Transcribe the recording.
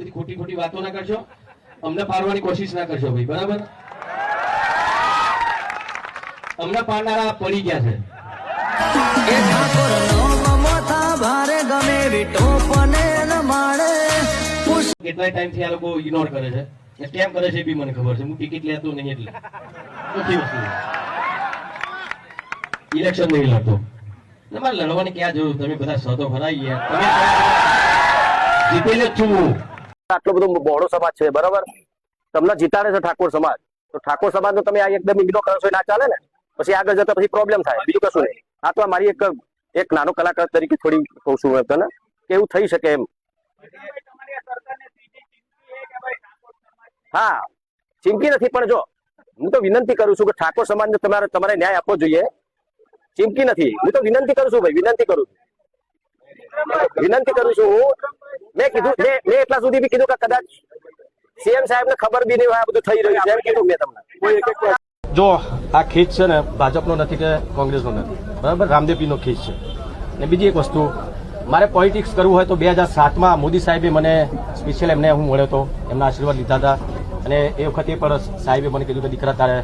ખોટી ખોટી વાતો ના કરશો. અમને પાડવાની કોશિશ ના કરશો ભાઈ બરાબર? અમને પાડનારા પડી ગયા છે. એ ભારે ગમે કેટલાય ટાઈમથી આ લોકો ઇગ્નોર કરે છે. કેમ કરે છે બી મને ખબર છે. હું ટિકિટ લેતો નહીં એટલે. વસ્તુ. ઇલેક્શન નહીં લડતો. તમારે લડવાની ક્યાં જરૂર? તમે બધા સતો ખરા ગયા. તમે જીતેલો છું. આટલો બધો બહોળો સમાજ છે, બરાબર? તમને જીતાડે છે ઠાકોર સમાજ. તો ઠાકોર સમાજ તમે આ એકદમ ઇગ્નો કરો છો ના ચાલે ને? પછી આગળ જતા પછી પ્રોબ્લેમ થાય. બીજું કશું નહીં. આ તો મારી એક એક નાનો કલાકાર તરીકે થોડી કહું છું તને, કે એવું થઈ શકે એમ. હા, ચીમકી નથી, પણ જો, હું તો વિનંતી કરું છું કે ઠાકોર સમાજને તમારે તમારે ન્યાય આપવો જોઈએ. ચીમકી નથી. હું તો વિનંતી કરું છું ભાઈ, વિનંતી કરું છું. વિનંતી કરું છું હું મેં કીધું મેં મેં એટલા સુધી બી કીધું કે કદાચ સીએમ સાહેબ ને ખબર બી નહીં હોય આ બધું થઈ રહ્યું છે. એમ કીધું મેં તમને. જો આ ખીચ છે ને ભાજપનો નથી કે કોંગ્રેસનો નથી. બરાબર? રામદેવપીનો ખીચ છે. ને બીજી એક વસ્તુ મારે પોલિટિક્સ કરવું હોય તો બે હજાર સાતમાં મોદી સાહેબે મને સ્પેશિયલ એમને હું મળ્યો હતો. એમના આશીર્વાદ લીધા હતા. અને એ વખતે પણ સાહેબે મને કીધું કે દીકરા તારે